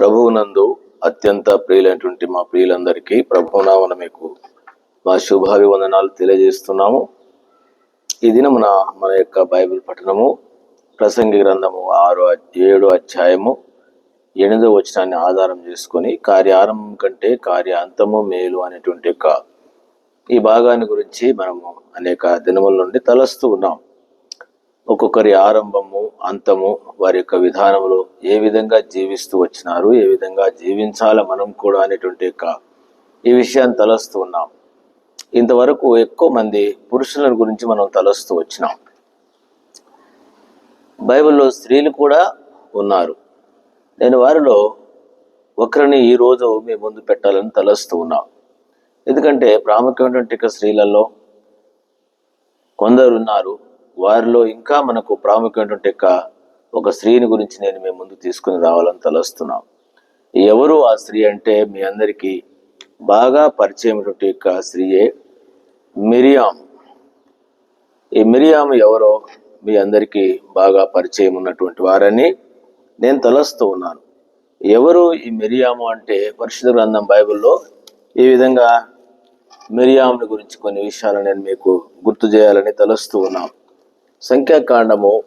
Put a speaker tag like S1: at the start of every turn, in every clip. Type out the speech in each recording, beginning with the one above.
S1: ప్రభువునందు అత్యంత ప్రియులైనటువంటి మా ప్రియులందరికీ ప్రభునామన మీకు మా శుభాభివందనాలు తెలియజేస్తున్నాము. ఈ దినమున మన యొక్క బైబిల్ పఠనము ప్రసంగి గ్రంథము ఆరు ఏడు అధ్యాయము ఎనిమిదో వచనాన్ని ఆధారం చేసుకొని కార్యారంభం కంటే కార్యాంతము మేలు అనేటువంటి యొక్క ఈ భాగాన్ని గురించి మనము అనేక దినముల నుండి తలస్తూ ఉన్నాం. ఒక్కొక్కరి ఆరంభము అంతము వారి యొక్క విధానంలో ఏ విధంగా జీవిస్తూ వచ్చినారు ఏ విధంగా జీవించాలి మనం కూడా అనేటువంటి యొక్క ఈ విషయాన్ని తలస్తూ ఉన్నాం. ఇంతవరకు ఎక్కువ మంది పురుషుల గురించి మనం తలస్తూ వచ్చినాం. బైబిల్లో స్త్రీలు కూడా ఉన్నారు. నేను వారిలో ఒకరిని ఈరోజు మీ ముందు పెట్టాలని తలస్తూ ఉన్నాం. ఎందుకంటే ప్రాముఖ్యమైనటువంటి స్త్రీలలో కొందరు ఉన్నారు. వారిలో ఇంకా మనకు ప్రాముఖ్యమైనటువంటి ఒక స్త్రీని గురించి నేను మీ ముందు తీసుకుని రావాలని తలస్తున్నాం. ఎవరు ఆ స్త్రీ అంటే మీ అందరికీ బాగా పరిచయమైనటువంటి యొక్క స్త్రీయే మిరియాం. ఈ మిరియాం ఎవరో మీ అందరికీ బాగా పరిచయం ఉన్నటువంటి వారని నేను తలస్తూ ఉన్నాను. ఎవరు ఈ మిరియాము అంటే పరిశుద్ధ గ్రంథం బైబిల్లో ఈ విధంగా మిరియాముని గురించి కొన్ని విషయాలు నేను మీకు గుర్తు చేయాలని తలస్తూ ఉన్నాను సంఖ్యాకాండము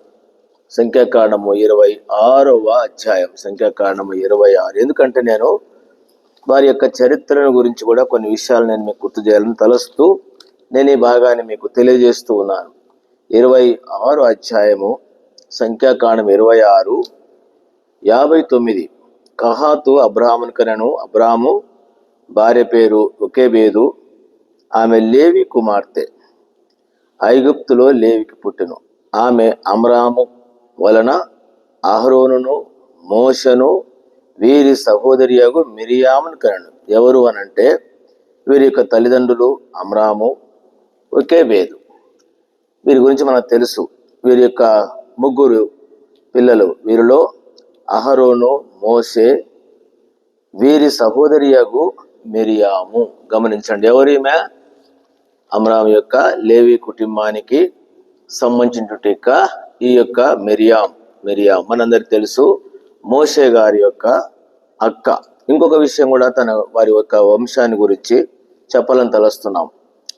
S1: సంఖ్యాకాండము ఇరవై ఆరవ అధ్యాయం. సంఖ్యాకాండము ఇరవై ఆరు. ఎందుకంటే నేను వారి యొక్క చరిత్రను గురించి కూడా కొన్ని విషయాలు నేను మీకు గుర్తు చేయాలని తలస్తూ నేను ఈ భాగాన్ని మీకు తెలియజేస్తూ ఉన్నాను. ఇరవై ఆరు అధ్యాయము సంఖ్యాకాండం ఇరవై ఆరు యాభై తొమ్మిది. కహాతు అబ్రాహ్మన్ కనను. అబ్రాము భార్య పేరు ఒకేబేదు ఆమె లేవి కుమార్తె. ఐగుప్తులో లేవికి పుట్టెను. ఆమె అమ్రాము వలన అహరోనును మోషను వీరి సహోదరియగు మిరియామును కనను. ఎవరు అనంటే వీరి యొక్క తల్లిదండ్రులు అమ్రాము ఒకే వేదు. వీరి గురించి మనకు తెలుసు. వీరి యొక్క ముగ్గురు పిల్లలు వీరిలో అహరోను మోసే వీరి సహోదరియగు మిరియాము. గమనించండి ఎవరు ఈమె? అమ్రాము యొక్క లేవి కుటుంబానికి సంబంధించినటువంటి యొక్క ఈ యొక్క మిరియాం మెరియామ్ మనందరికి తెలుసు మోషే గారి యొక్క అక్క. ఇంకొక విషయం కూడా తన వారి యొక్క వంశాన్ని గురించి చెప్పాలని తలస్తున్నాం.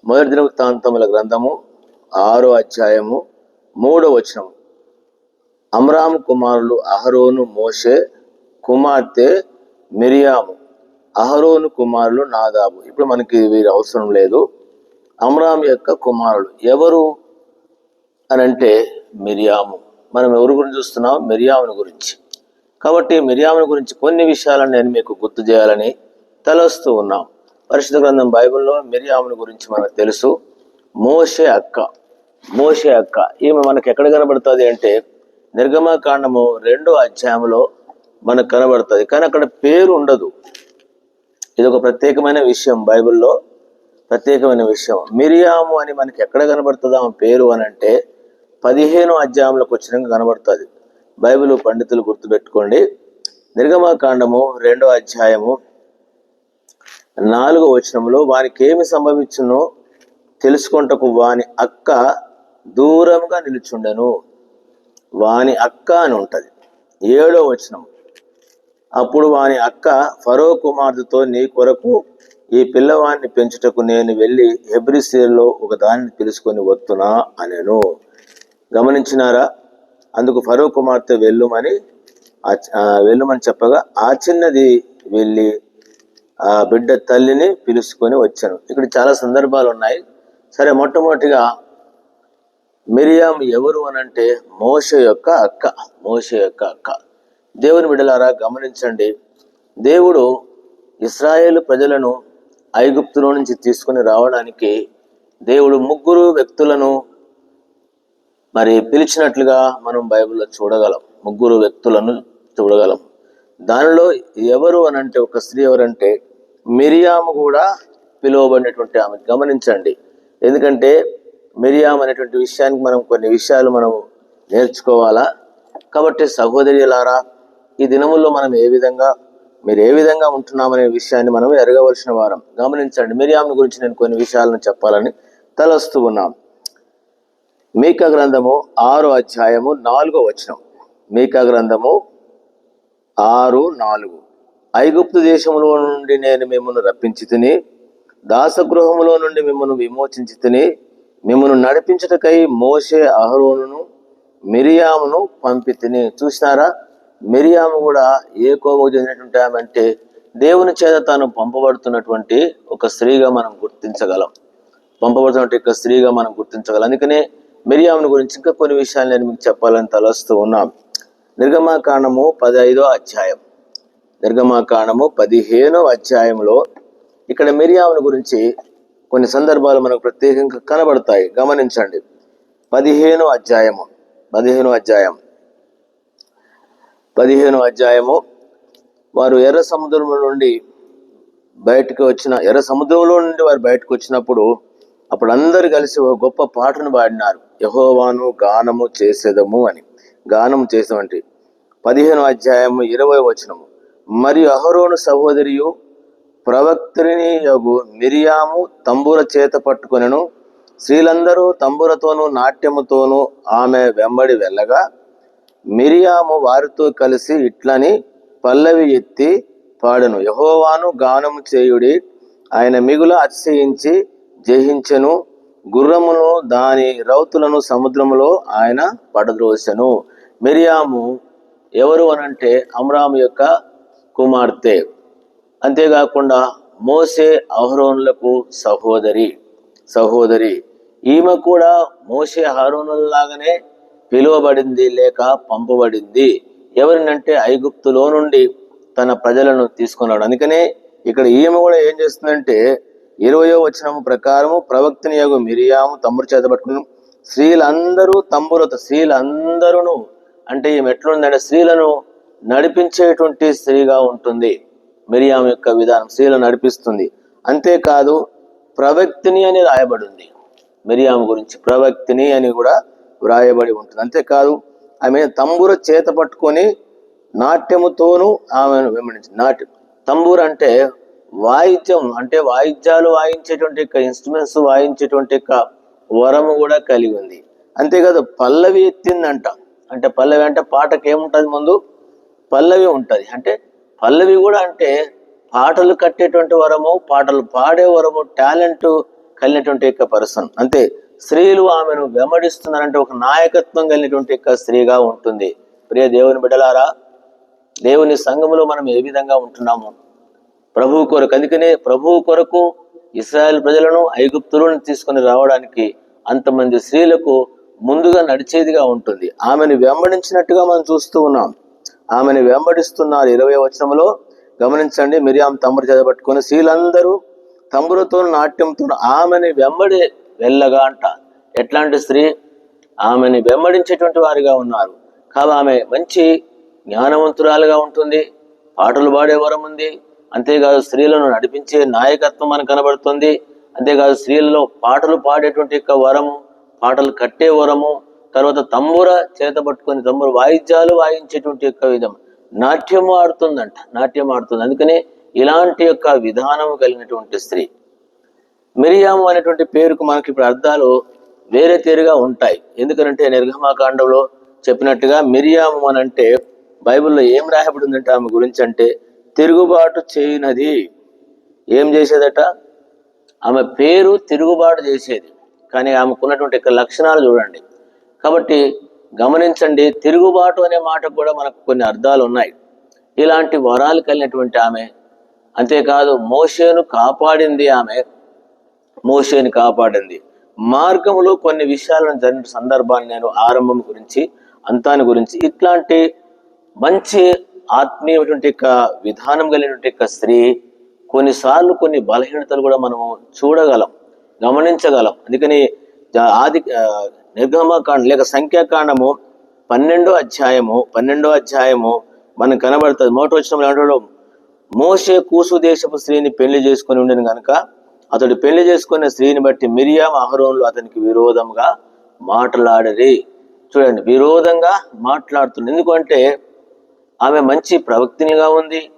S1: మొదటి దిన గ్రంథము ఆరో అధ్యాయము మూడో వచనం అమ్రామ్ కుమారులు అహరోను మోషే కుమార్తె మిరియాము. అహరోను కుమారులు నాదాబు. ఇప్పుడు మనకి వీరి అవసరం లేదు. అమ్రామ్ యొక్క కుమారుడు ఎవరు? అని అంటే మిరియాము. మనం ఎవరి గురించి చూస్తున్నాం? మిరియాముని గురించి. కాబట్టి మిరియాముని గురించి కొన్ని విషయాలను నేను మీకు గుర్తు చేయాలని తలస్తూ ఉన్నాం. పరిశుద్ధ గ్రంథం బైబిల్లో మిరియాముని గురించి మనకు తెలుసు. మోషే అక్క. మోషే అక్క. ఈమె మనకు ఎక్కడ కనబడుతుంది అంటే నిర్గమకాండము రెండో అధ్యాయంలో మనకు కనబడుతుంది. కానీ అక్కడ పేరు ఉండదు. ఇది ఒక ప్రత్యేకమైన విషయం బైబిల్లో. ప్రత్యేకమైన విషయం. మిరియాము అని మనకి ఎక్కడ కనబడుతుంది ఆమె పేరు అని అంటే పదిహేను అధ్యాయంలోకి వచ్చినాక కనబడుతుంది. బైబిల్ పండితులు గుర్తుపెట్టుకోండి. నిర్గమకాండము రెండో అధ్యాయము నాలుగో వచనంలో వానికి ఏమి సంభవించునో తెలుసుకుంటకు వాని అక్క దూరంగా నిలుచుండెను. వాని అక్క అని ఉంటుంది. ఏడో వచనం అప్పుడు వాని అక్క ఫరో కుమార్తెతో నీ కొరకు ఈ పిల్లవాడిని పెంచుటకు నేను వెళ్ళి హెబ్రిసీల్లో ఒక దానిని తెలుసుకొని వస్తున్నా అనేను. గమనించినారా? అందుకు ఫరో కుమార్తె వెళ్ళుమని వెళ్ళుమని చెప్పగా ఆ చిన్నది వెళ్ళి ఆ బిడ్డ తల్లిని పిలుచుకొని వచ్చాను. ఇక్కడ చాలా సందర్భాలు ఉన్నాయి సరే మొట్టమొదటిగా మిరియాం ఎవరు అనంటే మోష యొక్క అక్క మోష యొక్క అక్క. దేవుని బిడ్డలారా గమనించండి. దేవుడు ఇస్రాయేల్ ప్రజలను ఐగుప్తులో నుంచి తీసుకుని రావడానికి దేవుడు ముగ్గురు వ్యక్తులను మరి పిలిచినట్లుగా మనం బైబిల్లో చూడగలం. ముగ్గురు వ్యక్తులను చూడగలం. దానిలో ఎవరు అనంటే ఒక స్త్రీ ఎవరంటే మిరియాము కూడా పిలువబడినటువంటి ఆమె. గమనించండి. ఎందుకంటే మిరియాం అనేటువంటి విషయానికి మనం కొన్ని విషయాలు మనం నేర్చుకోవాలా? కాబట్టి సహోదరులారా ఈ దినముల్లో మనం ఏ విధంగా మీరు ఏ విధంగా ఉంటున్నామనే విషయాన్ని మనం ఎరగవలసిన వారం. గమనించండి. మిరియాం గురించి నేను కొన్ని విషయాలను చెప్పాలని తలస్తూ ఉన్నాం. మీకా గ్రంథము ఆరో అధ్యాయము నాలుగో వచనం. మీకా గ్రంథము ఆరు నాలుగు. ఐగుప్తు దేశములో నుండి నేను మిమ్మల్ని రప్పించి తిని దాసగృహములో నుండి మిమ్మల్ని విమోచించి తిని మిమ్మల్ని నడిపించుటకై మోషే అహరోను మిరియామును పంపి తిని చూసినారా? మిరియాము కూడా ఏ కోవకు చెందినటువంటి ఆమె అంటే దేవుని చేత తాను పంపబడుతున్నటువంటి ఒక స్త్రీగా మనం గుర్తించగలం. పంపబడుతున్నటువంటి ఒక స్త్రీగా మనం గుర్తించగలం. అందుకనే మిరియామును గురించి ఇంకా కొన్ని విషయాలు నేను మీకు చెప్పాలని తలస్తూ ఉన్నాం. నిర్గమాకాండము పదహైదో అధ్యాయం. నిర్గమాకాండము పదిహేనో అధ్యాయంలో ఇక్కడ మిరియామును గురించి కొన్ని సందర్భాలు మనకు ప్రత్యేకంగా కనబడతాయి. గమనించండి. పదిహేను అధ్యాయము. పదిహేను అధ్యాయం. పదిహేను అధ్యాయము. వారు ఎర్ర సముద్రం నుండి బయటకు వచ్చిన ఎర్ర సముద్రంలో నుండి వారు బయటకు వచ్చినప్పుడు అప్పుడు అందరు కలిసి ఒక గొప్ప పాటను పాడినారు. యహోవాను గానము చేసేదము అని. గానం చేసామంటే పదిహేను అధ్యాయము ఇరవై వచనము. మరియు అహరోను సహోదరియు ప్రవక్తిని యగు మిరియాము తంబుర చేత పట్టుకొనెను. స్త్రీలందరూ తంబురతోనూ నాట్యముతోనూ ఆమె వెంబడి వెళ్ళగా మిరియాము వారితో కలిసి ఇట్లని పల్లవి ఎత్తి పాడెను. యహోవాను గానము చేయుడి ఆయన మిగుల అతిశయించి జయించెను. గుర్రమును దాని రౌతులను సముద్రములో ఆయన పడద్రోసెను. మిరియాము ఎవరు అనంటే అమ్రాము యొక్క కుమార్తె. అంతేకాకుండా మోసే అహరోన్లకు సహోదరి సహోదరి. ఈమె కూడా మోసే లాగానే పిలువబడింది లేక పంపబడింది. ఎవరినంటే ఐగుప్తులో నుండి తన ప్రజలను తీసుకున్నాడు. అందుకనే ఇక్కడ ఈమె కూడా ఏం చేస్తుందంటే ఇరవయో వచనం ప్రకారము ప్రవక్తని యొక్క మిరియాము తమ్ముడు చేత పట్టుకుని స్త్రీలందరూ తమ్ములతో స్త్రీలందరూ అంటే ఈమె ఎట్లుందంటే స్త్రీలను నడిపించేటువంటి స్త్రీగా ఉంటుంది. మిరియాం యొక్క విధానం స్త్రీలను నడిపిస్తుంది. అంతేకాదు ప్రవక్తిని అని రాయబడింది. మిరియాం గురించి ప్రవక్తిని అని కూడా వ్రాయబడి ఉంటుంది. అంతేకాదు ఆమె తంబుర చేత పట్టుకొని నాట్యముతోనూ ఆమెను వెంబడించింది. నాట్యం తంబూర అంటే వాయిద్యం అంటే వాయిద్యాలు వాయించేటువంటి యొక్క ఇన్స్ట్రుమెంట్స్ వాయించేటువంటి యొక్క వరము కూడా కలిగి ఉంది. అంతేకాదు పల్లవి ఎత్తిందంట. అంటే పల్లవి అంటే పాటకు ఏముంటుంది ముందు? పల్లవి ఉంటుంది. అంటే పల్లవి కూడా అంటే పాటలు కట్టేటువంటి వరము పాటలు పాడే వరము టాలెంట్ కలిగినటువంటి యొక్క పర్సన్. అంతే. స్త్రీలు ఆమెను వెంబడిస్తున్నారంటే ఒక నాయకత్వం కలిగినటువంటి యొక్క స్త్రీగా ఉంటుంది. ప్రియ దేవుని బిడ్డలారా దేవుని సంఘములో మనం ఏ విధంగా ఉంటున్నాము? ప్రభువు కొరకు అందుకనే ప్రభువు కొరకు ఇస్రాయల్ ప్రజలను ఐగుప్తులను తీసుకొని రావడానికి అంతమంది స్త్రీలకు ముందుగా నడిచేదిగా ఉంటుంది. ఆమెను వెంబడించినట్టుగా మనం చూస్తూ ఉన్నాం. ఆమెను వెంబడిస్తున్నారు. ఇరవై వచనంలో గమనించండి మిరియాం తమ్ముడు చదవబట్టుకొని స్త్రీలందరూ తమ్ముడుతో నాట్యంతో ఆమెని వెంబడి వెళ్ళగా అంట. ఎట్లాంటి స్త్రీ? ఆమెని వెంబడించేటువంటి వారిగా ఉన్నారు. కాబట్టి ఆమె మంచి జ్ఞానవంతురాలుగా ఉంటుంది. పాటలు పాడే వరం ఉంది. అంతేకాదు స్త్రీలను నడిపించే నాయకత్వం మనకు కనబడుతుంది. అంతేకాదు స్త్రీలలో పాటలు పాడేటువంటి యొక్క వరము పాటలు కట్టే వరము తర్వాత తమ్ముర చేత పట్టుకొని తంబుర వాయిద్యాలు వాయించేటువంటి యొక్క విధం. నాట్యం ఆడుతుందంట నాట్యం ఆడుతుంది. అందుకనే ఇలాంటి యొక్క విధానం కలిగినటువంటి స్త్రీ. మిరియాము అనేటువంటి పేరుకు మనకి ఇప్పుడు అర్థాలు వేరే తీరుగా ఉంటాయి. ఎందుకంటే నిర్గమాకాండంలో చెప్పినట్టుగా మిరియాము అని అంటే బైబిల్లో ఏం రాయబడిందంటే ఆమె గురించి అంటే తిరుగుబాటు చేయనది. ఏం చేసేదట? ఆమె పేరు తిరుగుబాటు చేసేది. కానీ ఆమెకున్నటువంటి లక్షణాలు చూడండి. కాబట్టి గమనించండి తిరుగుబాటు అనే మాటకు కూడా మనకు కొన్ని అర్థాలు ఉన్నాయి. ఇలాంటి వరాలు కలిగినటువంటి ఆమె అంతేకాదు మోషేను కాపాడింది ఆమె మోషేని కాపాడింది. మార్గంలో కొన్ని విషయాలను జరిగిన సందర్భాన్ని నేను ఆరంభం గురించి అంతాని గురించి ఇట్లాంటి మంచి ఆత్మీయమైనటువంటి యొక్క విధానం కలిగినటువంటి యొక్క స్త్రీ కొన్నిసార్లు కొన్ని బలహీనతలు కూడా మనము చూడగలం గమనించగలం. అందుకని ఆది నిర్గమకాండ లేక సంఖ్యాకాండము పన్నెండో అధ్యాయము పన్నెండో అధ్యాయము మనకు కనబడుతుంది. మొదటి వచ్చిన ఏమంటాడు మోషే కూసు దేశపు స్త్రీని పెళ్ళి చేసుకొని ఉండను కనుక అతడు పెళ్ళి చేసుకున్న స్త్రీని బట్టి మిరియాం అహరోన్లు అతనికి విరోధంగా మాట్లాడరి. చూడండి విరోధంగా మాట్లాడుతుంది ఎందుకంటే ఆమె మంచి ప్రవక్తినిగా ఉంది.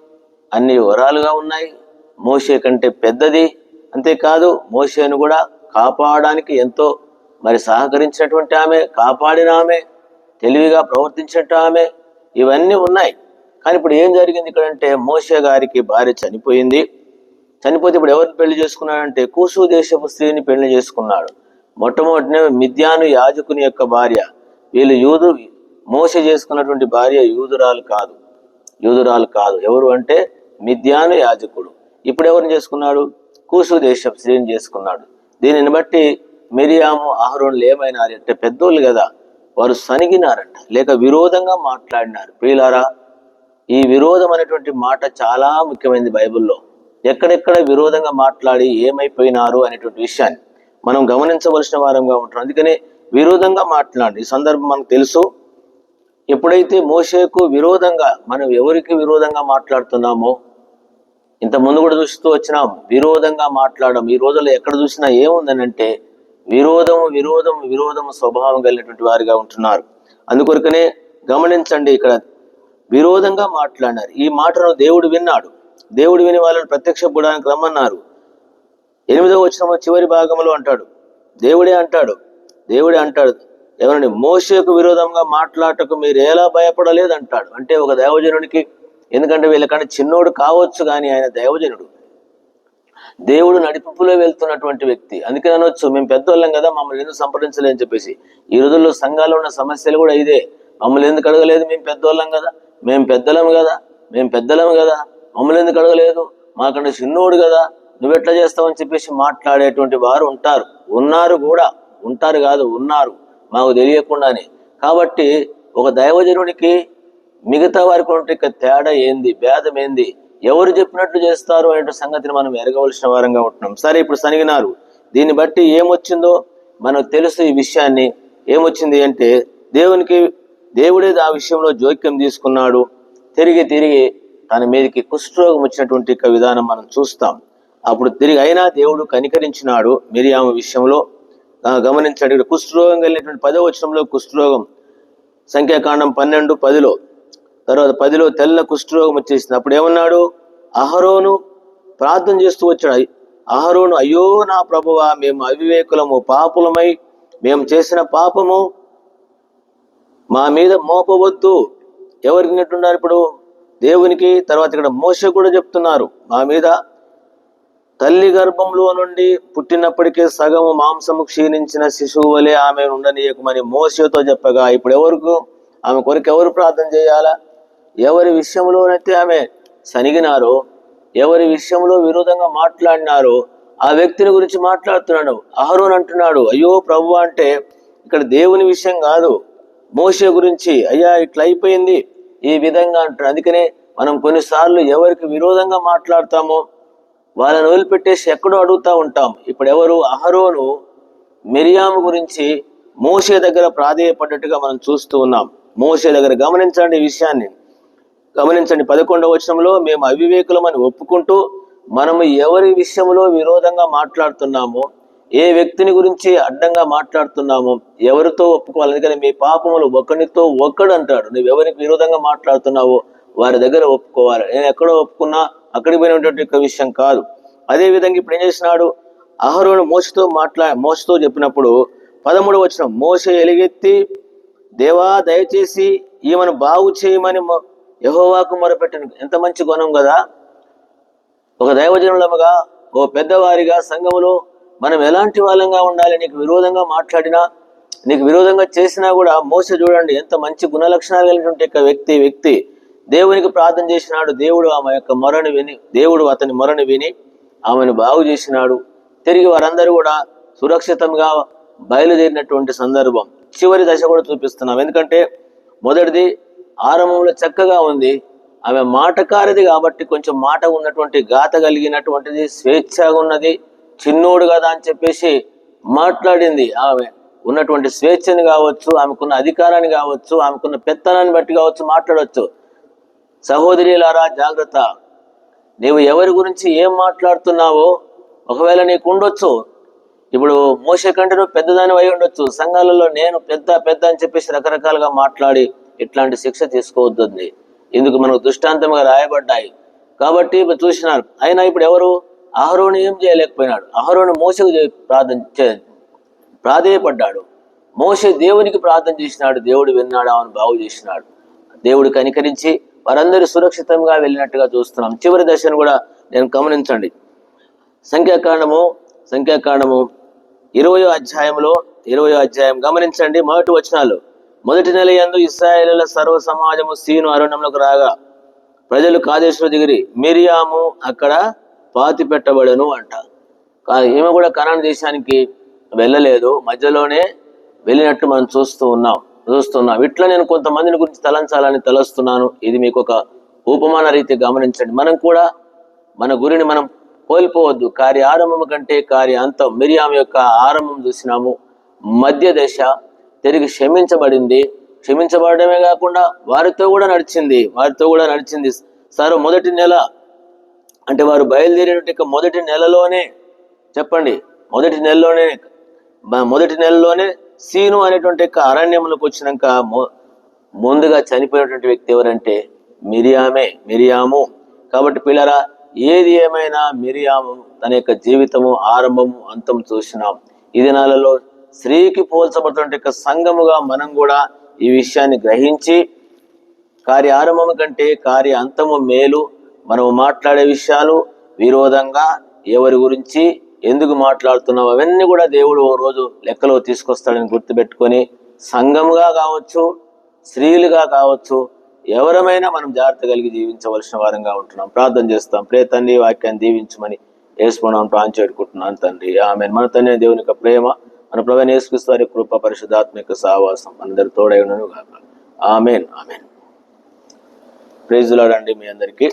S1: అన్ని వరాలుగా ఉన్నాయి. మోషే కంటే పెద్దది. అంతేకాదు మోషేను కూడా కాపాడడానికి ఎంతో మరి సహకరించినటువంటి ఆమె కాపాడిన ఆమె తెలివిగా ప్రవర్తించినట్టు ఆమె. ఇవన్నీ ఉన్నాయి. కానీ ఇప్పుడు ఏం జరిగింది ఇక్కడ అంటే మోషే గారికి భార్య చనిపోయింది. చనిపోతే ఇప్పుడు ఎవరిని పెళ్ళి చేసుకున్నాడంటే కూసు దేశపు స్త్రీని పెళ్ళి చేసుకున్నాడు. మొట్టమొదటినే మిద్యాను యాజకుని యొక్క భార్య. వీళ్ళు యూదు మోస చేసుకున్నటువంటి భార్య యూదురాలు కాదు. యూదురాలు కాదు. ఎవరు అంటే మిథ్యాను యాజకుడు. ఇప్పుడు ఎవరిని చేసుకున్నాడు? కూసు దేశ స్త్రీని చేసుకున్నాడు. దీనిని బట్టి మిరియాము అహరోన్లు ఏమైనారు? అంటే పెద్దోళ్ళు కదా. వారు సనిగినారంట. లేక విరోధంగా మాట్లాడినారు. ప్రియులారా ఈ విరోధం అనేటువంటి మాట చాలా ముఖ్యమైనది బైబిల్లో. ఎక్కడెక్కడ విరోధంగా మాట్లాడి ఏమైపోయినారు అనేటువంటి విషయాన్ని మనం గమనించవలసిన వారంగా ఉంటాం అందుకనే విరోధంగా మాట్లాడి ఈ సందర్భం మనకు తెలుసు. ఎప్పుడైతే మోషేకు విరోధంగా మనం ఎవరికి విరోధంగా మాట్లాడుతున్నామో ఇంత ముందు కూడా చూస్తూ వచ్చినాం విరోధంగా మాట్లాడడం ఈ రోజుల్లో ఎక్కడ చూసినా ఏముందనంటే విరోధము విరోధము విరోధము స్వభావం కలిగినటువంటి వారిగా ఉంటున్నారు. అందుకొరకనే గమనించండి ఇక్కడ విరోధంగా మాట్లాడినారు. ఈ మాటను దేవుడు విన్నాడు. దేవుడు విని వాళ్ళని ప్రత్యక్ష ప్రత్యక్షపడడానికి రమ్మన్నారు. ఎనిమిదవ వచ్చిన చివరి భాగంలో అంటాడు. దేవుడే అంటాడు. దేవుడే అంటాడు. ఎవరండి? మోషకు విరోధంగా మాట్లాడటకు మీరు ఎలా భయపడలేదు అంటాడు అంటే ఒక దైవజనుడికి ఎందుకంటే వీళ్ళకంటే చిన్నోడు కావచ్చు కానీ ఆయన దైవజనుడు. దేవుడు నడిపింపులో వెళ్తున్నటువంటి వ్యక్తి. అందుకని అనొచ్చు మేము పెద్దోళ్ళం కదా మమ్మల్ని ఎందుకు సంప్రదించలే అని చెప్పేసి. ఈ రోజుల్లో సంఘాల్లో ఉన్న సమస్యలు కూడా ఇదే. మమ్మల్ని ఎందుకు అడగలేదు మేము పెద్దోళ్ళం కదా? మేము పెద్దలం కదా? మేము పెద్దలం కదా? మమ్మల్ని ఎందుకు అడగలేదు? మాకంటే చిన్నోడు కదా? నువ్వు ఎట్లా చేస్తావని చెప్పేసి మాట్లాడేటువంటి వారు ఉంటారు. ఉన్నారు కూడా. ఉంటారు కాదు ఉన్నారు. మాకు తెలియకుండానే. కాబట్టి ఒక దైవజనుడికి మిగతా వారికి ఉన్నటువంటి తేడా ఏంది భేదం ఏంది ఎవరు చెప్పినట్లు చేస్తారు అనే సంగతిని మనం ఎరగవలసిన వారంగా ఉంటున్నాం. సరే ఇప్పుడు సనిగినారు దీన్ని బట్టి ఏమొచ్చిందో మనకు తెలుసు ఈ విషయాన్ని. ఏమొచ్చింది అంటే దేవునికి దేవుడే ఆ విషయంలో జోక్యం తీసుకున్నాడు. తిరిగి తిరిగి తన మీదకి కుష్ఠరోగం వచ్చినటువంటి యొక్క విధానం మనం చూస్తాం. అప్పుడు తిరిగి అయినా దేవుడు కనికరించినాడు మిరియామ విషయంలో. గమనించండి. ఇక్కడ కుష్ఠరోగం కలిగినటువంటి పదో వచనంలో కుష్ఠరోగం. సంఖ్యాకాండం పన్నెండు పదిలో. తర్వాత పదిలో తెల్ల కుష్ఠరోగం వచ్చేసింది. అప్పుడు ఏమన్నాడు? అహరోను ప్రార్థన చేస్తూ వచ్చాడు. అహరోను అయ్యో నా ప్రభువా మేము అవివేకులము పాపులమై మేము చేసిన పాపము మా మీద మోపవద్దు. ఎవరికి ఉన్నారు ఇప్పుడు? దేవునికి. తర్వాత ఇక్కడ మోస కూడా చెప్తున్నారు. మా మీద తల్లి గర్భంలో నుండి పుట్టినప్పటికే సగము మాంసము క్షీణించిన శిశువు వలె ఆమె ఉండనీయకమని మోసతో చెప్పగా ఇప్పుడు ఎవరికి? ఆమె కొరకు ఎవరు ప్రార్థన చేయాలా? ఎవరి విషయంలోనైతే ఆమె సనిగినారో ఎవరి విషయంలో విరోధంగా మాట్లాడినారో ఆ వ్యక్తిని గురించి మాట్లాడుతున్నాడు. అహరోన్ అంటున్నాడు అయ్యో ప్రభు అంటే ఇక్కడ దేవుని విషయం కాదు. మోసే గురించి అయ్యా ఇట్లా అయిపోయింది. ఈ విధంగా అంటున్నాడు. అందుకనే మనం కొన్నిసార్లు ఎవరికి విరోధంగా మాట్లాడతామో వాళ్ళని వదిలిపెట్టేసి ఎక్కడో అడుగుతూ ఉంటాం. ఇప్పుడు ఎవరు అహరోను మిరియాము గురించి మోసే దగ్గర ప్రాధేయపడ్డట్టుగా మనం చూస్తూ ఉన్నాం. మోసే దగ్గర గమనించండి ఈ విషయాన్ని. గమనించండి పదకొండవ వచనంలో మేము అవివేకులమని ఒప్పుకుంటూ మనము ఎవరి విషయంలో విరోధంగా మాట్లాడుతున్నామో ఏ వ్యక్తిని గురించి అడ్డంగా మాట్లాడుతున్నామో ఎవరితో ఒప్పుకోవాలి? అందుకని మీ పాపములు ఒకరితో ఒక్కడు అంటాడు నువ్వు ఎవరికి విరోధంగా మాట్లాడుతున్నావో వారి దగ్గర ఒప్పుకోవాలి. నేను ఎక్కడో ఒప్పుకున్నా అక్కడికి పోయినటువంటి యొక్క విషయం కాదు. అదే విధంగా ఇప్పుడు ఏం చేసినాడు? అహరోను మోసతో మాట్లా మోసతో చెప్పినప్పుడు పదమూడు వచ్చిన మోస ఎలుగెత్తి దేవా దయచేసి ఈమెను బాగు చేయమని యహోవాకు మొరపెట్టను. ఎంత మంచి గుణం కదా? ఒక దైవజనులముగా ఓ పెద్దవారిగా సంఘములో మనం ఎలాంటి వాళ్ళంగా ఉండాలి? నీకు విరోధంగా మాట్లాడినా నీకు విరోధంగా చేసినా కూడా మోస చూడండి ఎంత మంచి గుణ లక్షణాలు కలిగినటువంటి యొక్క వ్యక్తి వ్యక్తి. దేవునికి ప్రార్థన చేసినాడు. దేవుడు ఆమె యొక్క మొరను విని దేవుడు అతని మొరను విని ఆమెను బాగు చేసినాడు. తిరిగి వారందరూ కూడా సురక్షితంగా బయలుదేరినటువంటి సందర్భం చివరి దశ కూడా చూపిస్తున్నాం. ఎందుకంటే మొదటిది ఆరంభంలో చక్కగా ఉంది. ఆమె మాటకారిది కాబట్టి కొంచెం మాట ఉన్నటువంటి గాత కలిగినటువంటిది స్వేచ్ఛగా ఉన్నది. చిన్నోడు కదా అని చెప్పేసి మాట్లాడింది ఆమె. ఉన్నటువంటి స్వేచ్ఛని కావచ్చు ఆమెకున్న అధికారాన్ని కావచ్చు ఆమెకున్న పెత్తనాన్ని బట్టి కావచ్చు మాట్లాడవచ్చు సహోదరిలారా జాగ్రత్త. నీవు ఎవరి గురించి ఏం మాట్లాడుతున్నావో ఒకవేళ నీకు ఉండొచ్చు ఇప్పుడు మోసే కంటే నువ్వు పెద్దదాని అయి ఉండొచ్చు. సంఘాలలో నేను పెద్ద పెద్ద అని చెప్పేసి రకరకాలుగా మాట్లాడి ఇట్లాంటి శిక్ష తీసుకోవద్దుంది ఇందుకు మనకు దృష్టాంతంగా రాయబడ్డాయి. కాబట్టి ఇప్పుడు చూసినారు. అయినా ఇప్పుడు ఎవరు? అహరోని ఏం చేయలేకపోయినాడు. అహరోని మోసకు ప్రార్థన ప్రాధేయపడ్డాడు. మోసే దేవునికి ప్రార్థన చేసినాడు. దేవుడు విన్నాడు ఆమెను బాగు చేసినాడు. దేవుడు కనికరించి వారందరూ సురక్షితంగా వెళ్ళినట్టుగా చూస్తున్నాం. చివరి దశను కూడా నేను గమనించండి. సంఖ్యాకాండము సంఖ్యాకాండము ఇరవయో అధ్యాయంలో ఇరవయో అధ్యాయం గమనించండి మొదటి వచనాలు. మొదటి నెల యందు ఇస్రాయేలుల సర్వ సమాజము సీను అరణ్యంలోకి రాగా ప్రజలు కాదేశ్వరు దిగిరి మిరియాము అక్కడ పాతి పెట్టబడను అంట ఈమె కూడా కనాన్ దేశానికి వెళ్ళలేదు. మధ్యలోనే వెళ్ళినట్టు మనం చూస్తూ ఉన్నాం. చూస్తున్నాం. ఇట్లా నేను కొంతమందిని గురించి తలంచాలని తలస్తున్నాను. ఇది మీకు ఒక ఉపమాన రీతి గమనించండి. మనం కూడా మన గురిని మనం కోల్పోవద్దు. కార్య ఆరంభం కంటే కార్య అంతం. మిరియాం యొక్క ఆరంభం చూసినాము. మధ్య దశ తిరిగి క్షమించబడింది. క్షమించబడమే కాకుండా వారితో కూడా నడిచింది. వారితో కూడా నడిచింది. సార్ మొదటి నెల అంటే వారు బయలుదేరినట్టు మొదటి నెలలోనే చెప్పండి. మొదటి నెలలోనే మొదటి నెలలోనే సీను అనేటువంటి యొక్క అరణ్యములకు వచ్చినాక ముందుగా చనిపోయినటువంటి వ్యక్తి ఎవరంటే మిరియామే మిరియాము. కాబట్టి పిల్లరా ఏది ఏమైనా మిరియాము తన యొక్క జీవితము ఆరంభము అంతం చూసినాం. ఈ దినాలలో స్త్రీకి పోల్చబడుతున్న సంఘముగా మనం కూడా ఈ విషయాన్ని గ్రహించి కార్య ఆరంభము కంటే కార్య అంతము మేలు మనము మాట్లాడే విషయాలు విరోధంగా ఎవరి గురించి ఎందుకు మాట్లాడుతున్నావు? అవన్నీ కూడా దేవుడు ఓ రోజు లెక్కలో తీసుకొస్తాడని గుర్తుపెట్టుకొని సంఘముగా కావచ్చు స్త్రీలుగా కావచ్చు ఎవరమైనా మనం జాగ్రత్త కలిగి జీవించవలసిన వారంగా ఉంటున్నాం. ప్రార్థన చేస్తాం. ప్రే తండ్రి వాక్యాన్ని దీవించమని వేసుకున్నాం ప్రాంచేడుకుంటున్నాను తండ్రి. ఆమె మన తండ్రి దేవుని యొక్క ప్రేమ మన ప్రభు యేసుక్రీస్తు కృప పరిశుధాత్మిక సావాసం అందరి తోడైనను కాక ఆమెన్. ఆమెన్. ప్రేజ్లాడండి మీ అందరికీ.